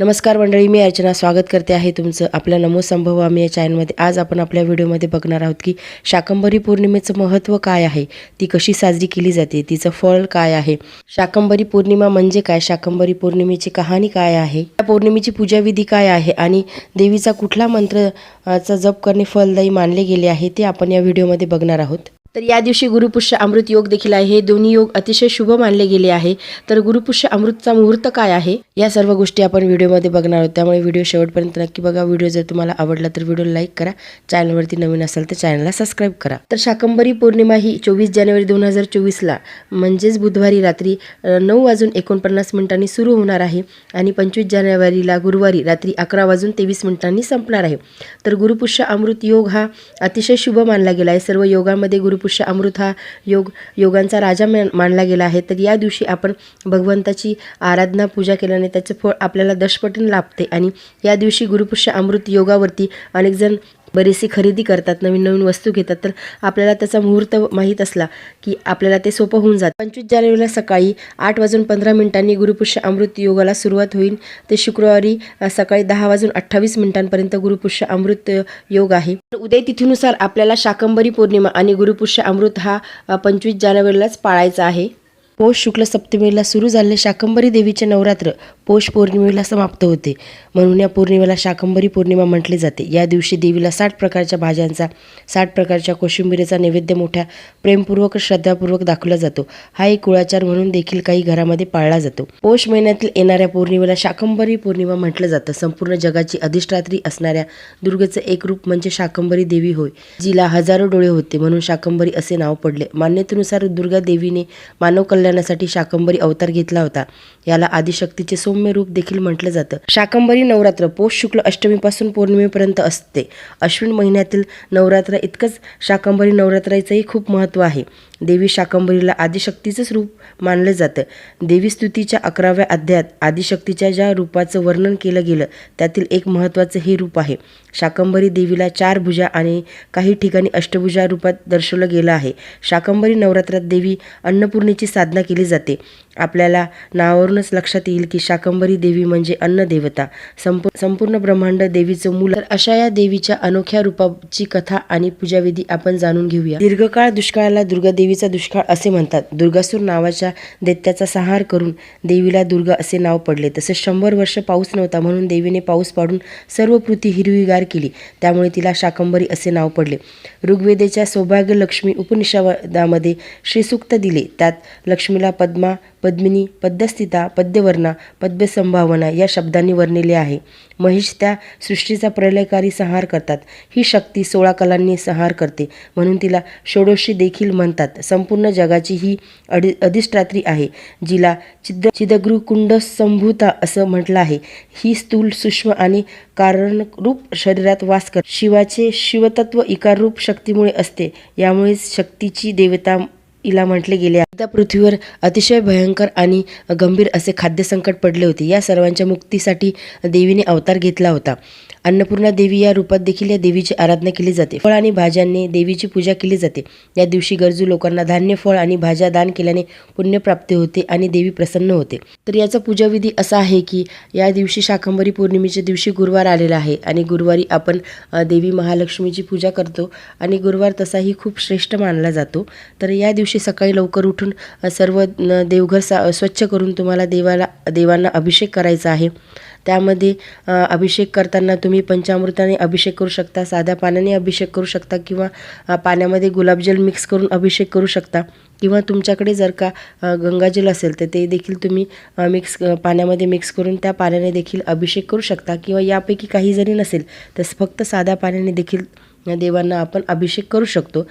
नमस्कार मंडळी मी अर्चना स्वागत करते आहे तुमचं आपल्या नमो संभव आम्ही या चॅनलमध्ये. आज आपण आपल्या व्हिडिओमध्ये बघणार आहोत की शाकंभरी पौर्णिमेचं महत्त्व काय आहे? ती कशी साजरी केली जाते? तिचं फळ काय आहे? शाकंभरी पौर्णिमा म्हणजे काय? शाकंभरी पौर्णिमेची कहाणी काय आहे? या पौर्णिमेची पूजाविधी काय आहे? आणि देवीचा कुठला मंत्र जप करणे फलदायी मानले गेले आहे ते आपण या व्हिडिओमध्ये बघणार आहोत. तर या दिवशी गुरुपुष्य अमृत योग देखील आहे. हे दोन्ही योग अतिशय शुभ मानले गेले आहे. तर गुरुपुष्य अमृतचा मुहूर्त काय आहे? या सर्व गोष्टी आपण व्हिडिओमध्ये बघणार आहोत. त्यामुळे व्हिडिओ शेवटपर्यंत नक्की बघा. व्हिडिओ जर तुम्हाला आवडला तर व्हिडिओ लाईक करा. चॅनलवरती नवीन असेल तर चॅनलला सबस्क्राईब करा. तर शाकंभरी पौर्णिमा ही चोवीस जानेवारी दोन हजार चोवीसला म्हणजेच बुधवारी रात्री नऊ वाजून एकोणपन्नास मिनिटांनी सुरू होणार आहे आणि पंचवीस जानेवारीला गुरुवारी रात्री अकरा वाजून तेवीस मिनिटांनी संपणार आहे. तर गुरुपुष्य अमृत योग हा अतिशय शुभ मानला गेला आहे. सर्व योगामध्ये गुरु पुष्य अमृत हा योग योगांचा राजा मान- मानला गेला आहे. तर या दिवशी आपण भगवंताची आराधना पूजा केल्याने त्याचं फळ आपल्याला दशपटीने लाभते. आणि या दिवशी गुरुपुष्य अमृत योगावरती अनेकजण बरीचशी खरेदी करतात नवीन नवीन वस्तू घेतात तर आपल्याला त्याचा मुहूर्त माहीत असला की आपल्याला ते सोपं होऊन जातं. पंचवीस जानेवारीला सकाळी आठ वाजून पंधरा मिनिटांनी गुरुपुष्य अमृत योगाला सुरुवात होईल. ते शुक्रवारी सकाळी दहा वाजून अठ्ठावीस मिनिटांपर्यंत गुरुपुष्य अमृत योग आहे. तर उदय तिथीनुसार आपल्याला शाकंभरी पौर्णिमा आणि गुरुपुष्य अमृत हा पंचवीस जानेवारीलाच पाळायचा आहे. पौष शुक्ल सप्तमीला सुरू झालेले शाकंभरी देवीचे नवरात्र पौष पौर्णिमेला समाप्त होते. म्हणून या पौर्णिमेला शाकंभरी पौर्णिमा म्हटली जाते. या दिवशी देवीला साठ प्रकारच्या भाज्यांचा साठ प्रकारच्या कोशिंबिरीचा नैवेद्य मोठ्या प्रेमपूर्वक श्रद्धापूर्वक दाखवला जातो. हा एक कुळाचार म्हणून देखील काही घरामध्ये पाळला जातो. पौष महिन्यातील येणाऱ्या पौर्णिमेला शाकंभरी पौर्णिमा म्हटलं जातं. संपूर्ण जगाची अधिष्ठात्री असणाऱ्या दुर्गेचं एक रूप म्हणजे शाकंभरी देवी होय जिला हजारो डोळे होते. म्हणून शाकंभरी असे नाव पडले. मान्यतेनुसार दुर्गा देवीने मानव कल्याणासाठी शाकंभरी अवतार घेतला होता. याला आदिशक्तीचे सौम्य रूप देखील म्हटलं जातं. शाकंभरी नवरात्र पौष शुक्ल अष्टमीपासून पौर्णिमेपर्यंत असते. अश्विन महिन्यातील नवरात्र इतकंच शाकंभरी नवरात्राचंही खूप महत्त्व आहे. देवी शाकंभरीला आदिशक्तीचंच रूप मानलं जातं. देवी स्तुतीच्या अकराव्या अध्यायात आदिशक्तीच्या ज्या रूपाचं वर्णन केलं गेलं त्यातील एक महत्त्वाचं हे रूप आहे. शाकंभरी देवीला चार भुजा आणि काही ठिकाणी अष्टभुजा रूपात दर्शवलं गेलं आहे. शाकंभरी नवरात्रात देवी अन्नपूर्णेची साधना केली जाते. आपल्याला नावावरूनच लक्षात येईल की शाकंभरी देवी म्हणजे अन्नदेवता. संप संपूर्ण ब्रह्मांड देवीचं मूल. अशा या देवीच्या अनोख्या रूपाची कथा आणि पूजाविधी आपण जाणून घेऊया. दीर्घकाळ दुष्काळाला दुर्गा देवीचा दुष्काळ असे म्हणतात. दुर्गासूर नावाच्या दैत्याचा संहार करून देवीला दुर्गा असे नाव पडले. तसेच शंभर वर्ष पाऊस नव्हता म्हणून देवीने पाऊस पाडून सर्व पृथ्वी हिरवीगार केली. त्यामुळे तिला शाकंभरी असे नाव पडले. ऋग्वेदेच्या सौभाग्य लक्ष्मी उपनिषदामध्ये श्रीसूक्त दिले. त्यात लक्ष्मीला पद्मा पद्मिनी पद्यस्थिता पद्यवर्णा पद्यसंभावना या शब्दांनी वर्णिले आहे. महेश त्या सृष्टीचा प्रलयकारी संहार करतात. ही शक्ती सोळा कलांनी संहार करते. म्हणून तिला षोडशी देखील म्हणतात. संपूर्ण जगाची ही अडि अधिष्ठात्री आहे जिला चिद चिदगृकुंड संभूता असं म्हटलं आहे. ही स्थूल सूक्ष्म आणि कारणरूप शरीरात वास कर शिवाचे शिवतत्व इकाररूप शक्तीमुळे असते. यामुळेच शक्तीची देवता इला म्हटले गेले एकदा पृथ्वीवर अतिशय भयंकर आणि गंभीर असे खाद्यसंकट पडले होते. या सर्वांच्या मुक्तीसाठी देवीने अवतार घेतला होता. अन्नपूर्णा देवी या रूपात देखील या देवीची आराधना केली जाते. फळ आणि भाज्यांनी देवीची पूजा केली जाते. या दिवशी गरजू लोकांना धान्य फळ आणि भाज्या दान केल्याने पुण्यप्राप्ती होते आणि देवी प्रसन्न होते. तर याचा पूजाविधी असा आहे की या दिवशी शाकंभरी पौर्णिमेच्या दिवशी गुरुवार आलेला आहे आणि गुरुवारी आपण देवी महालक्ष्मीची पूजा करतो आणि गुरुवार तसाही खूप श्रेष्ठ मानला जातो. तर या दिवशी सकाळी लवकर उठून सर्व देवघर सा स्वच्छ करून तुम्हाला देवाला देवांना अभिषेक करायचा आहे. त्यामध्ये अभिषेक करताना तुम्ही पंचामृताने अभिषेक करू शकता साध्या पाण्याने अभिषेक करू शकता किंवा पाण्यामध्ये गुलाबजल मिक्स करून अभिषेक करू शकता. किंवा तुमच्याकडे जर का गंगाजल असेल तर ते देखील तुम्ही मिक्स पाण्यामध्ये मिक्स करून त्या पाण्याने देखील अभिषेक करू शकता. किंवा यापैकी काही जरी नसेल तर फक्त साध्या पाण्याने देखील देवांना आपण अभिषेक करू शकतो.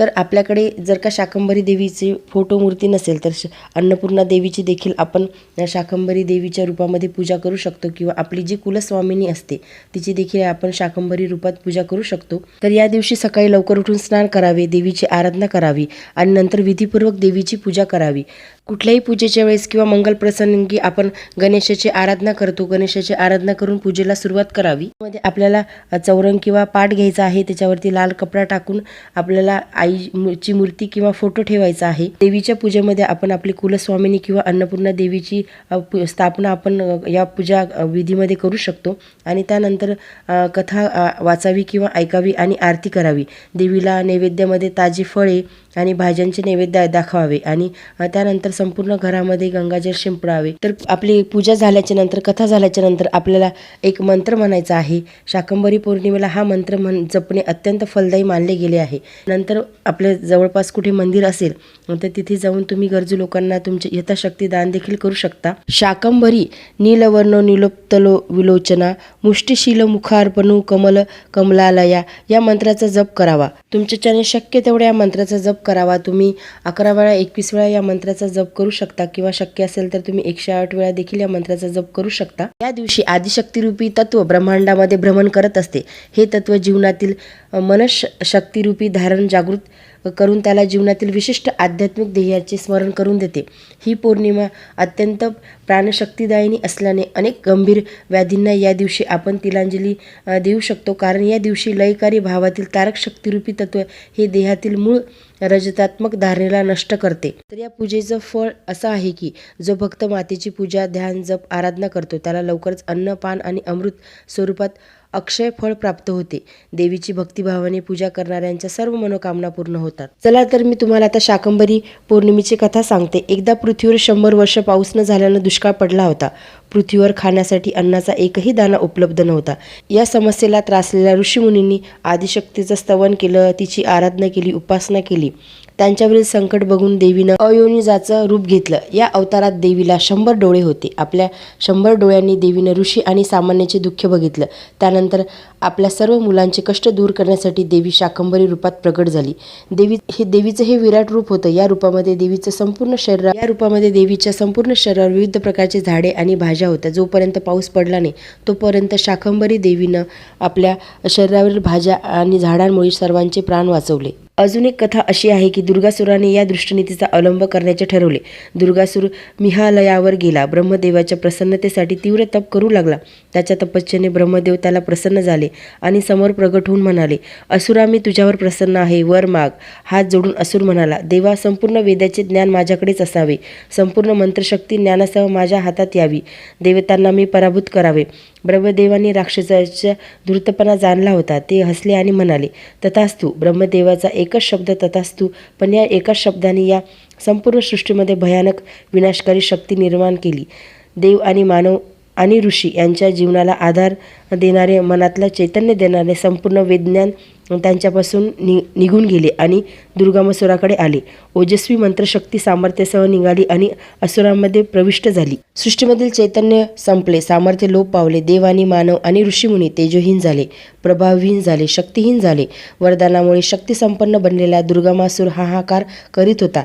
तर आपल्याकडे जर का शाकंभरी देवीची फोटो मूर्ती नसेल तर श- अन्नपूर्णा देवीची देखील आपण शाकंभरी देवीच्या रूपामध्ये पूजा करू शकतो किंवा आपली जी कुलस्वामिनी असते तिची देखील आपण शाकंभरी रूपात पूजा करू शकतो. तर या दिवशी सकाळी लवकर उठून स्नान करावे देवीची आराधना करावी आणि नंतर विधीपूर्वक देवीची पूजा करावी. कुठल्याही पूजेच्या वेळेस किंवा मंगल प्रसंगी आपण गणेशाची आराधना करतो. गणेशाची आराधना करून पूजेला सुरुवात करावी. मध्ये आपल्याला चौरंग किंवा पाठ घ्यायचा आहे. त्याच्यावरती लाल कपडा टाकून आपल्याला आईची मूर्ती किंवा फोटो ठेवायचा आहे. देवीच्या पूजेमध्ये आपण आपली कुलस्वामिनी किंवा अन्नपूर्णा देवीची पू- स्थापना आपण या पूजा विधीमध्ये करू शकतो. आणि त्यानंतर कथा वाचावी किंवा ऐकावी आणि आरती करावी. देवीला नैवेद्यामध्ये ताजी फळे आणि भाज्यांचे नैवेद्य दाखवावे. आणि त्यानंतर संपूर्ण घरामध्ये गंगाजल शिंपडावे. तर आपली पूजा झाल्याच्यानंतर कथा झाल्याच्यानंतर आपल्याला एक मंत्र म्हणायचा आहे. शाकंभरी पौर्णिमेला हा मंत्र म्हण जपणे अत्यंत फलदायी मानले गेले आहे. नंतर आपल्या जवळपास कुठे मंदिर असेल तर तिथे जाऊन तुम्ही गरजू लोकांना तुमचे यथाशक्ती दान देखील करू शकता. शाकंभरी नीलवर्ण निलोप्तलो विलोचना मुष्टिशील मुखार्पणू कमल कमलालया या मंत्राचा जप करावा. तुमच्याच्याने शक्य तेवढ्या या मंत्राचा जप करावा. तुम्ही अकरा वेळा एकवीस वेळा या मंत्राचा जप करू शकता किंवा शक्य असेल तर तुम्ही एकशे आठ वेळा देखील या मंत्राचा जप करू शकता. या दिवशी आदिशक्तीरूपी तत्व ब्रह्मांडामध्ये भ्रमण करत असते. हे तत्व जीवनातील अ, मनशक्तीरूपी धारण जागृत करून त्याला जीवनातील विशिष्ट आध्यात्मिक ध्येयाचे स्मरण करून देते. ही पौर्णिमा अत्यंत प्राणशक्तीदायिनी असल्याने अनेक गंभीर व्याधींना या दिवशी आपण तिलांजली देऊ शकतो. कारण या दिवशी लयकारी भावातील तारक शक्तिरूपी तत्व हे देहातील मूळ रजतात्मक धारणेला नष्ट करते. तर या पूजेचं फळ असं आहे की जो भक्त मातेची पूजा ध्यान जप आराधना करतो त्याला लवकरच अन्न पान आणि अमृत स्वरूपात अक्षय फळ प्राप्त होते. देवीची भक्तिभावाने पूजा करणाऱ्यांच्या सर्व मनोकामना पूर्ण होतात. चला तर मी तुम्हाला आता शाकंभरी पौर्णिमेची कथा सांगते. एकदा पृथ्वीवर शंभर वर्ष पाऊस न झाल्यानं दुष्काळ पडला होता. पृथ्वीवर खाण्यासाठी अन्नाचा एकही दाना उपलब्ध नव्हता. या समस्येला त्रासलेल्या ऋषीमुनींनी आदिशक्तीचं स्तवन केलं तिची आराधना केली उपासना केली. त्यांच्यावरील संकट बघून देवीनं अयोनिजाचं रूप घेतलं. या अवतारात देवीला शंभर डोळे होते. आपल्या शंभर डोळ्यांनी देवीनं ऋषी आणि सामान्याचे दुःख बघितलं. त्यानंतर आपल्या सर्व मुलांचे कष्ट दूर करण्यासाठी देवी शाकंभरी रूपात प्रगट झाली. देवी हे देवीचं हे विराट रूप होतं. या रूपामध्ये देवीचं संपूर्ण शरीर या रूपामध्ये देवीच्या संपूर्ण शरीरावर विविध प्रकारचे झाडे आणि भाज्या होत्या. जोपर्यंत पाऊस पडला नाही तोपर्यंत शाकंभरी देवीनं आपल्या शरीरावरील भाज्या आणि झाडांमुळे सर्वांचे प्राण वाचवले. अजून एक कथा अशी आहे की दुर्गासुराने या दृष्टनीतीचा अवलंब करण्याचे ठरवले. दुर्गासूर मिहालयावर गेला. ब्रह्मदेवाच्या प्रसन्नतेसाठी तीव्र तप करू लागला. त्याच्या तपश्चेने ब्रह्मदेव त्याला प्रसन्न झाले आणि समोर प्रगट होऊन म्हणाले असुरा मी तुझ्यावर प्रसन्न आहे. वर माग. हात जोडून असुर म्हणाला देवा संपूर्ण वेदाचे ज्ञान माझ्याकडेच असावे. संपूर्ण मंत्रशक्ती ज्ञानासह माझ्या हातात यावी. देवतांना मी पराभूत करावे. ब्रह्मदेवाने राक्षसाच्या धृतपणा जाणला होता. ते हसले आणि म्हणाले तथास्तू ब्रह्मदेवाचा एक एकच शब्द तथास्तू पण या एकाच शब्दाने या संपूर्ण सृष्टीमध्ये भयानक विनाशकारी शक्ती निर्माण केली. देव आणि मानव आणि ऋषी यांच्या जीवनाला आधार देणारे मनातला चैतन्य देणारे संपूर्ण विज्ञान त्यांच्यापासून नि निघून गेले आणि दुर्गामसुराकडे आले. ओजस्वी मंत्रशक्ती सामर्थ्यासह निघाली आणि असुरांमध्ये प्रविष्ट झाली. सृष्टीमधील चैतन्य संपले सामर्थ्य लोप पावले देव आणि मानव आणि ऋषीमुनी तेजोहीन झाले प्रभावहीन झाले शक्तिहीन झाले. वरदानामुळे शक्तिसंपन्न बनलेला दुर्गामासूर हाहाकार करीत होता.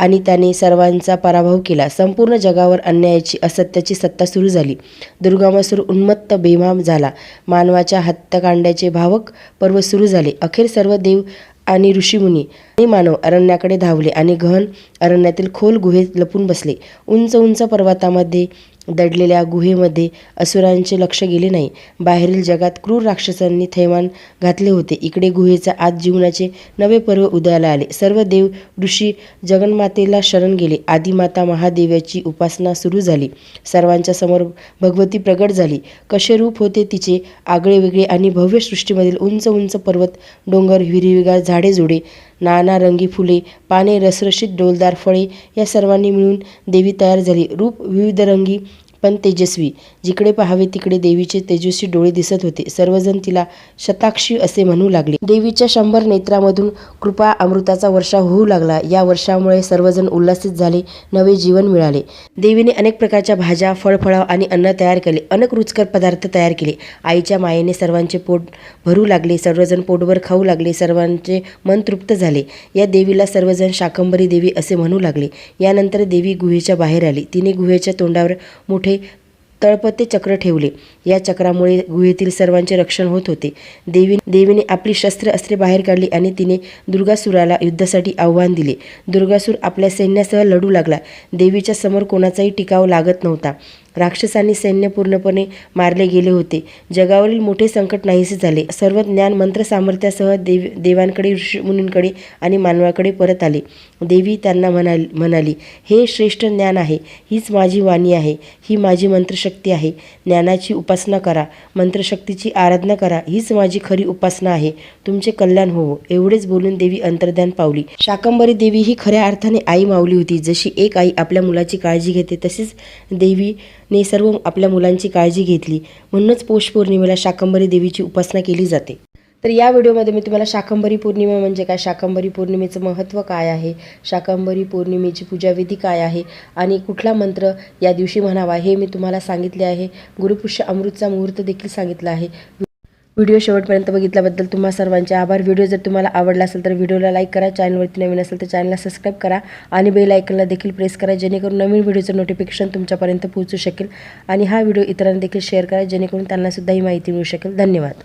आणि त्याने सर्वांचा पराभव केला. संपूर्ण जगावर अन्यायाची असत्याची सत्ता सुरू झाली. दुर्गामासूर उन्मत्त बेमाम झाला. मानवाच्या हत्याकांडाचे भावक पर्व सुरू झाले. अखेर सर्व देव आणि ऋषीमुनी आणि मानव अरण्याकडे धावले आणि गहन अरण्यातील खोल गुहेत लपून बसले. उंच उंच पर्वतामध्ये दडलेल्या गुहेमध्ये असुरांचे लक्ष गेले नाही. बाहेरील जगात क्रूर राक्षसांनी थैमान घातले होते. इकडे गुहेचा आत जीवनाचे नवे पर्व उदयाला आले. सर्व देव ऋषी जगन्मातेला शरण गेले. आदिमाता महादेवाची उपासना सुरू झाली. सर्वांच्या समोर भगवती प्रगट झाली. कसे रूप होते तिचे आगळे वेगळे आणि भव्य सृष्टीमधील उंच उंच पर्वत डोंगर हिरवीगार झाडे जोडे नाना रंगी फुले पाने रसरशीत डोलदार फळे या सर्वांनी मिळून देवी तयार झाली. रूप विविध रंगी पण तेजस्वी. जिकडे पाहावे तिकडे देवीचे तेजस्वी डोळे दिसत होते. सर्वजण तिला शताक्षी असे म्हणू लागले. देवीच्या शंभर नेत्रामधून कृपा अमृताचा वर्षा होऊ लागला. या वर्षामुळे सर्वजण उल्हासित झाले. नवे जीवन मिळाले. देवीने अनेक प्रकारच्या भाज्या फळफळाव आणि अन्न तयार केले. अनेक रुचकर पदार्थ तयार केले. आईच्या मायेने सर्वांचे पोट भरू लागले. सर्वजण पोटभर खाऊ लागले. सर्वांचे मन तृप्त झाले. या देवीला सर्वजण शाकंभरी देवी असे म्हणू लागले. यानंतर देवी गुहेच्या बाहेर आली. तिने गुहेच्या तोंडावर मोठे तळपते चक्र ठेवले. या चक्रामुळे गुहेतील सर्वांचे रक्षण होत होते. देवी देवीने आपली शस्त्र अस्त्रे बाहेर काढली आणि तिने दुर्गासुराला युद्धासाठी आव्हान दिले. दुर्गासूर आपल्या सैन्यासह लढू लागला. देवीच्या समोर कोणाचाही टिकाव लागत नव्हता. राक्षसांनी सैन्य पूर्णपणे मारले गेले होते. जगावरील मोठे संकट नाहीसे झाले. सर्व ज्ञान मंत्र सामर्थ्यासह देव देवांकडे ऋषीमुनींकडे आणि मानवाकडे परत आले. देवी त्यांना म्हणाली म्हणाली हे श्रेष्ठ ज्ञान आहे. हीच माझी वाणी आहे. ही माझी मंत्रशक्ती आहे. ज्ञानाची उपासना करा. मंत्रशक्तीची आराधना करा. हीच माझी खरी उपासना आहे. तुमचे कल्याण होवो. एवढेच बोलून देवी अंतर्ध्यान पावली. शाकंभरी देवी ही खऱ्या अर्थाने आई मावली होती. जशी एक आई आपल्या मुलाची काळजी घेते तसेच ने सर्व आपल्या मुलांची काळजी घेतली. म्हणूनच पौष पौर्णिमेला शाकंभरी देवीची उपासना केली जाते. तर या व्हिडिओमध्ये मी तुम्हाला शाकंभरी पौर्णिमा म्हणजे काय? शाकंभरी पौर्णिमेचं महत्त्व काय आहे? शाकंभरी पौर्णिमेची पूजाविधी काय आहे? आणि कुठला मंत्र या दिवशी म्हणावा हे मी तुम्हाला सांगितले आहे. गुरुपुष्य अमृतचा मुहूर्त देखील सांगितला आहे. व्हिडिओ शेवटपर्यंत बघितल्याबद्दल तुम्हा सर्वांचे आभार. व्हिडिओ जर तुम्हाला आवडला असेल तर व्हिडिओला लाईक करा. चॅनलवरती नवीन असेल तर चॅनलला सबस्क्राईब करा आणि बेल आयकनला देखील प्रेस करा. जेणेकरून नवीन व्हिडिओचं नोटिफिकेशन तुमच्यापर्यंत पोहोचू शकेल आणि हा व्हिडिओ इतरांना देखील शेअर करा. जेणेकरून त्यांनासुद्धा ही माहिती मिळू शकेल. धन्यवाद.